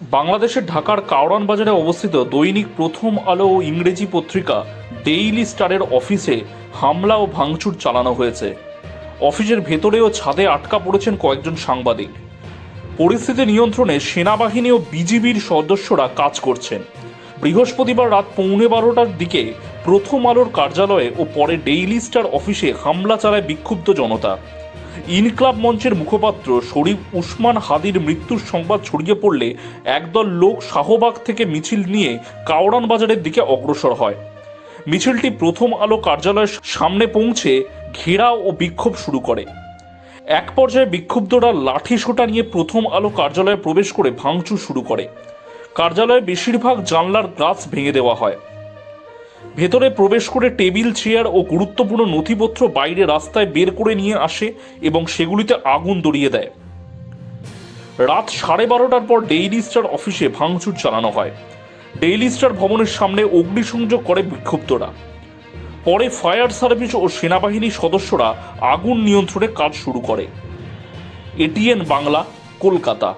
বাংলাদেশের ঢাকার কাওড়ান বাজারে অবস্থিত দৈনিক প্রথম আলো ও ইংরেজি পত্রিকা ডেইলি স্টারের অফিসে হামলা ও ভাঙচুর চালানো হয়েছে। অফিসের ভেতরে ও ছাদে আটকা পড়েছেন কয়েকজন সাংবাদিক। পরিস্থিতি নিয়ন্ত্রণে সেনাবাহিনী ও বিজিবির সদস্যরা কাজ করছেন। বৃহস্পতিবার রাত পৌনে বারোটার দিকে প্রথম আলোর কার্যালয়ে ও পরে ডেইলি স্টার অফিসে হামলা চালায় বিক্ষুব্ধ জনতা। ইনক্লাব মঞ্চের মুখপাত্র শরীফ উসমান হাদির মৃত্যুর সংবাদ ছড়িয়ে পড়লে একদল লোক শাহবাগ থেকে মিছিল নিয়ে কাওড়ান বাজারের দিকে অগ্রসর হয়। মিছিলটি প্রথম আলো কার্যালয়ের সামনে পৌঁছে ঘেরাও ও বিক্ষোভ শুরু করে। এক পর্যায়ে বিক্ষুব্ধরা লাঠি সোটা নিয়ে প্রথম আলো কার্যালয়ে প্রবেশ করে ভাঙচুর শুরু করে। কার্যালয়ে বেশিরভাগ জানলার গ্লাস ভেঙে দেওয়া হয়। ভেতরে প্রবেশ করে টেবিল, চেয়ার ও গুরুত্বপূর্ণ নথিপত্র বাইরে রাস্তায় বের করে নিয়ে আসে এবং সেগুলিতে আগুন ধরিয়ে দেয়। রাত সাড়ে বারোটার পর ডেইলি স্টার অফিসে ভাঙচুর চালানো হয়। ডেইলি স্টার ভবনের সামনে অগ্নিসংযোগ করে বিক্ষুব্ধরা। পরে ফায়ার সার্ভিস ও সেনাবাহিনীর সদস্যরা আগুন নিয়ন্ত্রণে কাজ শুরু করে। এটিএন বাংলা, কলকাতা।